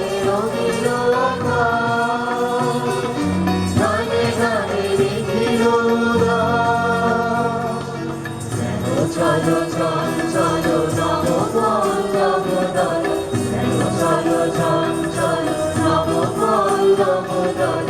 Love, love, love.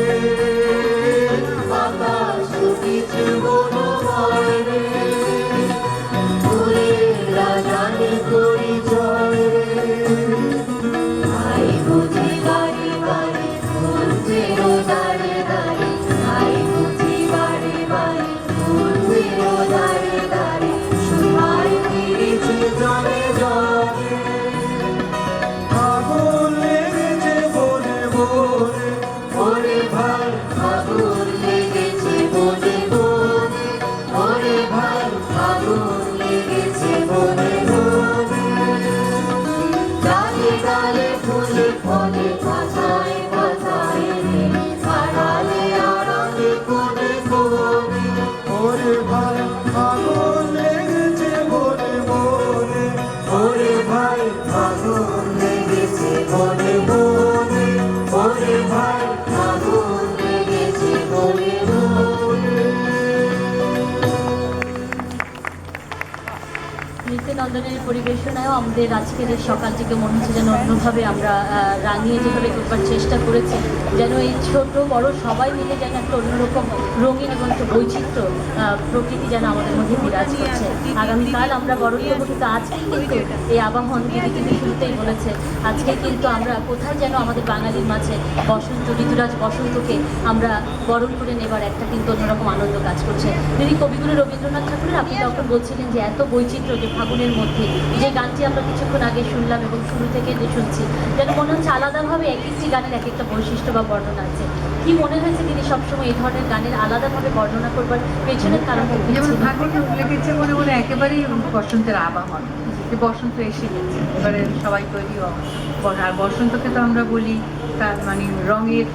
Oh. নৃত্যনন্দনের পরিবেশনায়ও আমাদের আজকের এই সকালটিকে মনে হচ্ছে যেন অন্যভাবে আমরা রাঙিয়ে যেভাবে করবার চেষ্টা করেছি, যেন এই ছোট বড় সবাই মিলে যেন একটা অন্যরকম রঙিন এবং একটা বৈচিত্র্য প্রকৃতি যেন আমাদের মধ্যে বিরাজ করছে। আগামীকাল আমরা বরণ করব কিন্তু আজকেই কিন্তু এই আবাহন দিদি কিন্তু শুরুতেই বলেছে, আজকে কিন্তু আমরা কোথায় যেন আমাদের বাঙালির মাঝে বসন্ত, ঋতুরাজ বসন্তকে আমরা বরণ করে নেবার একটা কিন্তু অন্যরকম আনন্দ কাজ করছে। দিদি কবিগুরু রবীন্দ্রনাথ ঠাকুরের, আপনি তখন বলছিলেন যে এত বৈচিত্র্য যে ফাগুনের মধ্যে। যে গানটি আমরা কিছুক্ষণ আগে শুনলাম এবং শুরু থেকে যে শুনছি, যেন মনে হচ্ছে আলাদাভাবে এক একটি গানের এক একটা বৈশিষ্ট্য বা বর্ণনা আছে। কি মনে হয়েছে তিনি সবসময় এই ধরনের গানের আলাদাভাবে বর্ণনা করবার পেছনের কারণ যেমন মনে মনে একেবারেই বসন্তের আবাহন যে বসন্ত এসে গেছে। এবারে সবাই তৈরি হওয়া। আর বসন্তকে তো আমরা বলি তার মানে রঙের